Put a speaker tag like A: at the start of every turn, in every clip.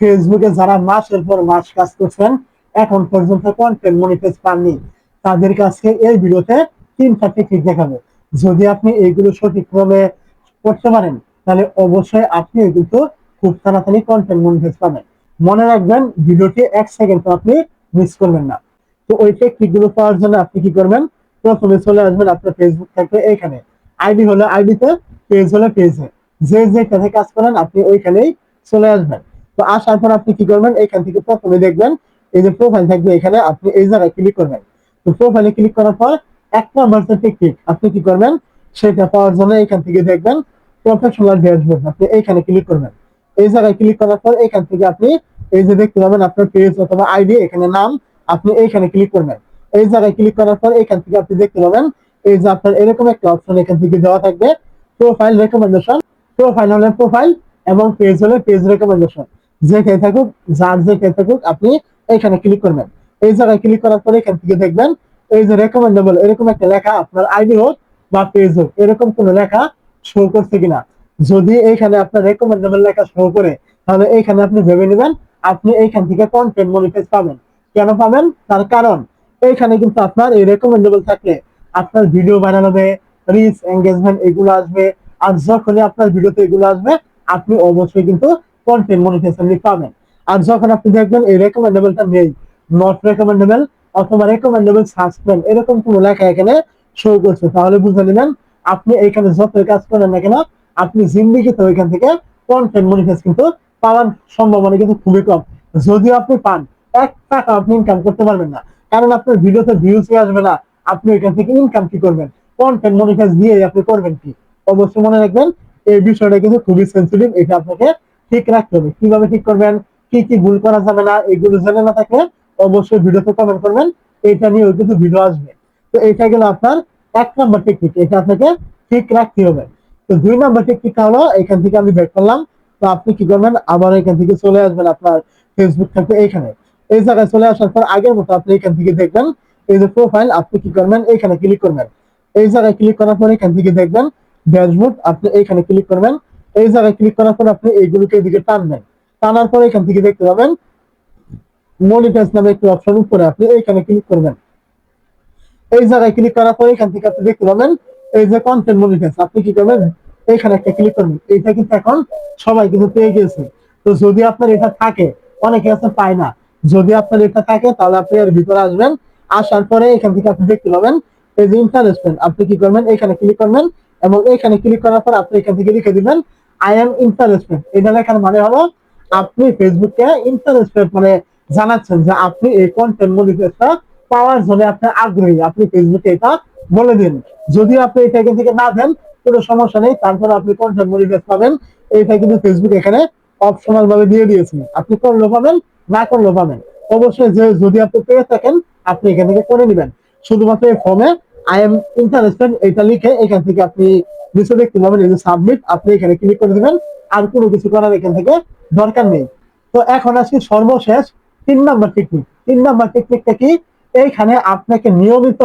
A: ফেসবুকে যারা মাসের পর মাস কাজ করছেন, এখন পর্যন্ত কন্টেন্ট মনিটাইজ পাননি, তাদের কাছে এই ভিডিওতে তিনটা টেকনিক দেখাবো। যদি আপনি এইগুলো সঠিকভাবে করতে পারেন, তাহলে অবশ্যই আপনি কিন্তু খুব তাড়াতাড়ি কন্টেন্ট মনিটাইজ পাবেন। মনে রাখবেন, ভিডিওটি এক সেকেন্ড আপনি মিস করবেন না। তো ওই টেকনিকগুলো পাওয়ার জন্য আপনি কি করবেন? প্রথমে চলে আসবেন আপনার ফেসবুক থাকবে এখানে। আইডি হলে, আইডিতে পেজ হলে পেজে যে যে কাজ করেন, আপনি ওইখানেই চলে আসবেন। তো আসার পর আপনি কি করবেন? এখান থেকে প্রথমে দেখবেন এই যে প্রোফাইল থাকবে এখানে, আপনি এই জায়গায় ক্লিক করবেন। তো প্রোফাইলে ক্লিক করার পর এক নম্বর যে আপনি কি করবেন? সেটা পাওয়ার জন্য এখান থেকে দেখবেন প্রফেশনাল ড্যাশবোর্ড আপনি এইখানে ক্লিক করবেন। এই জায়গায় ক্লিক করার পর এখান থেকে আপনি এই যে দেখতে পাবেন আপনার পেজ অথবা আইডি এখানে নাম, আপনি এইখানে ক্লিক করবেন। এই জায়গায় ক্লিক করার পর এখান থেকে আপনি দেখতে পাবেন এই যে আপনার এরকম একটা অপশন এখান থেকে দেওয়া থাকবে। প্রোফাইল রেকমেন্ডেশন প্রোফাইল হলে প্রোফাইল এবং পেজ হলে পেজ রেকমেন্ডেশন যেখানে থাকুক, যার যে যেখানে থাকুক, আপনি এখানে ক্লিক করবেন। এই জায়গায় ক্লিক করার পরে এখান থেকে দেখবেন, এই যে রেকমেন্ডেবল এরকম একটা লেখা আপনার আইডি হোক বা পেজ হোক, এরকম কোনো লেখা শো করছে কিনা। যদি এইখানে আপনার রেকমেন্ডেবল লেখা শো করে, তাহলে এইখানে আপনি ভেবে নেবেন, আপনি এইখান থেকে কন্টেন্ট মনিটাইজ পাবেন। কেন পাবেন? তার কারণ, এইখানে কিন্তু আপনার এই রেকমেন্ডেবল থাকলে আপনার ভিডিও ভাইরাল হবে রিচ এঙ্গেজমেন্ট এগুলো আসবে। আর যখনই আপনার ভিডিওতে এগুলো আসবে, আপনি অবশ্যই কিন্তু কন্টেন্ট মনিটাইজেশন পাবেন আর যখন আপনি দেখবেন এই রেকমেন্ডেবলটা নেই নট রেকমেন্ডেবল অথবা রেকমেন্ডেবল সাসপেন্ড এরকম কোনো লেখা এখানে শো করছে। তাহলে বুঝে নেবেন আপনি এখানে যত কাজ করেন না কেন, আপনি জিন্দিগিতে ওইখান থেকে কন্টেন্ট মনিটাইজ কিন্তু পাওয়ার সম্ভাবনা কিন্তু খুবই কম। যদিও আপনি পান, এক টাকা আপনি ইনকাম করতে পারবেন না। কারণ আপনার ভিডিওতে ভিউজ আসবে না, আপনি এখান থেকে ইনকাম কি করবেন? কন্টেন্ট মনিটাইজ দিয়ে আপনি করবেন কি? অবশ্যই মনে রাখবেন, এই বিষয়টা কিন্তু খুবই সেন্সিটিভ এটা আপনাকে ঠিক রাখতে হবে। কীভাবে ঠিক করবেন? কি কি ভুল করা যাবে না, এগুলো জেনে না থাকলে অবশ্যই ভিডিওতে কমেন্ট করবেন। এটা নিয়েও কিন্তু ভিডিও আসবে। তো এটা গেল আপনার এক নম্বর টেকনিক এটা আপনাকে ঠিক রাখতে হবে। তো দুই নম্বর টেকনিকটা হলো, এখান থেকে আমি বের করলাম। তো আপনি কি করবেন? আবার এখান থেকে চলে আসবেন আপনার ফেসবুক থেকে এইখানে। এই জায়গায় চলে আসার পর আগের মতো আপনি এখান থেকে দেখবেন, এই যে প্রোফাইল আপনি কি করবেন? এইখানে ক্লিক করবেন। এই জায়গায় ক্লিক করার পর এখান থেকে দেখবেন ড্যাশবোর্ড আপনি এইখানে ক্লিক করবেন। এই জায়গায় ক্লিক করার পর আপনি এইগুলোকে এদিকে টানবেন টানার পর এখান থেকে দেখতে পাবেন মনিটাইজ নামে একটি অপশন উপরে আপনি এইখানে ক্লিক করবেন। এই জায়গায় ক্লিক করার পর এখান থেকে আপনি দেখতে পাবেন এই যে কন্টেন্ট মনিটাইজ আপনি কি করবেন? এইখানে একটা ক্লিক করবেন। এইটা কিন্তু এখন সবাই কিন্তু পেয়ে গেছে। তো যদি আপনার এটা থাকে, অনেকে আছে পায় না। যদি আপনার এটা থাকে, তাহলে আপনি এর ভিতরে আসবেন। আসার পরে এখান থেকে আপনি দেখতে পাবেন এই যে ইন্টারেস্টমেন্ট আপনি কি করবেন? এখানে ক্লিক করবেন এবং এখানে ক্লিক করার পর আপনি এখান থেকে লিখে দিবেন আই এম ইন্টারেস্টেড এটা লেখার মানে হলো, আপনি ফেসবুকে ইন্টারেস্টেড মানে জানাচ্ছেন যে আপনি এই কন্টেন্ট মনিটাইজটা পাওয়ার জন্য আপনি আগ্রহী। আপনি ফেসবুকে এটা বলে দিন। যদি আপনি এটা এখান থেকে না দেন, কোনো সমস্যা নেই। তারপর আপনি কন্টেন্ট মনিটাইজ পাবেন। এইটা কিন্তু ফেসবুক এখানে অপশনাল ভাবে দিয়ে দিয়েছে। আপনি করলেও পাবেন, না করলেও পাবেন। অবশ্যই যে যদি আপনি পেয়ে থাকেন, আপনি এখান থেকে করে নেবেন। শুধুমাত্র এই ফর্মে আই এম ইন্টারেস্টেড এটা লিখে এখান থেকে আপনি নিচে দেখতে পাবেন, এই যে সাবমিট আপনি এখানে ক্লিক করে দিবেন, আর কোনো কিছু করার এখান থেকে দরকার নেই। তো এখন আসি সর্বশেষ তিন নাম্বার টেকনিক তিন নাম্বার টেকনিকটা কি? এইখানে আপনাকে নিয়মিত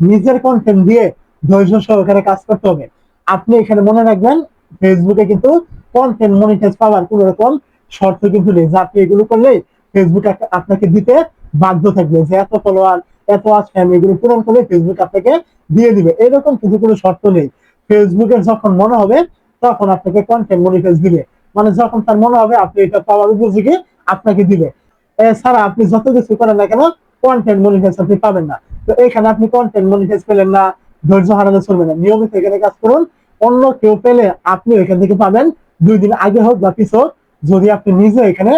A: নিজের কন্টেন্ট দিয়ে ধৈর্য সহকারে কাজ করতে হবে। আপনি এখানে মনে রাখবেন ফেসবুকে কিন্তু কন্টেন্ট মনিটাইজ পাওয়ার কোন রকম শর্ত কিন্তু নেই। যে আপনি এগুলো করলেই ফেসবুক আপনাকে দিতে বাধ্য থাকবে। যে এত ফলোয়ার এত আসবেন এগুলো পূরণ করলে ফেসবুক আপনাকে দিয়ে দিবে। এরকম কিছু কোনো শর্ত নেই। ফেসবুকের যখন মনে হবে, তখন আপনাকে কন্টেন্ট মনিটাইজ দিবে। মানে যখন তার মনে হবে, আপনি এটা পাওয়ার উপযোগী আপনাকে দিবে। এছাড়া আপনি যত কিছু করেন না কেন কন্টেন্ট মনিটাইজ আপনি পাবেন না। তো এখানে আপনি কন্টেন্ট মনিটাইজ পেলেন না, ধৈর্য হারানো চলবে না। নিয়মিত এখানে কাজ করুন। অন্য কেউ পেলে আপনি এখান থেকে পাবেন। দুই দিন আগে হোক বা পিছু হোক যদি আপনি নিজে এখানে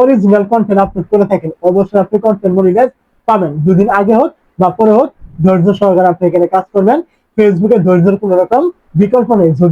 A: অরিজিনাল কন্টেন্ট আপলোড করে থাকেন, অবশ্যই আপনি কন্টেন্ট মনিটাইজ পাবেন। দুদিন আগে হোক বা পরে হোক, ধৈর্য সহকারে আপনি এখানে কাজ করবেন। ফেসবুকে ধৈর্যের কোনো রকম বিকল্প নেই। যদি